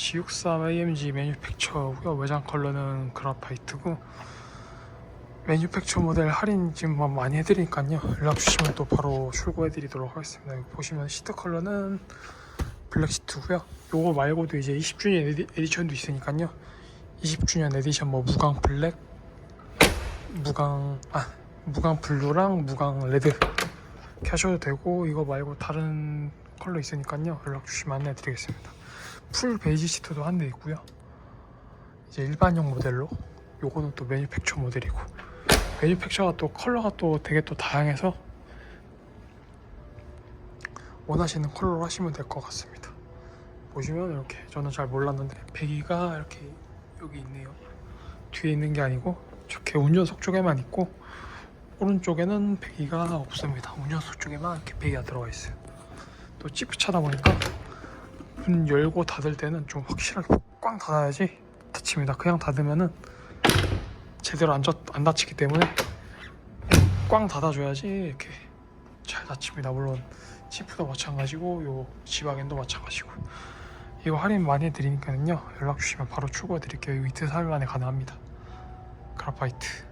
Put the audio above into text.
G63 AMG 매니팩처고요. 외장 컬러는 그라파이트고 매니팩처 모델 할인 지금 뭐 많이 해드리니까요. 연락 주시면 또 바로 출고해드리도록 하겠습니다. 보시면 시트 컬러는 블랙 시트고요. 요거 말고도 이제 20주년 에디, 에디션도 있으니까요. 20주년 에디션 뭐 무광 블랙, 무광 아 무광 블루랑 무광 레드 하셔도 되고 이거 말고 다른 컬러 있으니까요. 연락 주시면 안내해드리겠습니다. 풀 베이지 시트도 한 대 있고요. 이제 일반형 모델로 요거는 또 매니팩처 모델이고 매니팩처가 또 컬러가 또 되게 또 다양해서 원하시는 컬러로 하시면 될 것 같습니다. 보시면 이렇게 저는 잘 몰랐는데 배기가 이렇게 여기 있네요. 뒤에 있는 게 아니고 이렇게 운전석 쪽에만 있고 오른쪽에는 배기가 없습니다. 운전석 쪽에만 이렇게 배기가 들어가 있어요. 또 찌프 차다 보니까 문 열고 닫을 때는 좀 확실하게 꽝 닫아야지 닫힙니다. 그냥 닫으면은 제대로 안, 젖, 안 닫히기 때문에 꽝 닫아줘야지 이렇게 잘 닫힙니다. 물론 치프도 마찬가지고 요 지바겐도 마찬가지고 이거 할인 많이 해드리니까요 연락 주시면 바로 출고해 드릴게요. 이틀 3일 만에 가능합니다. 그라파이트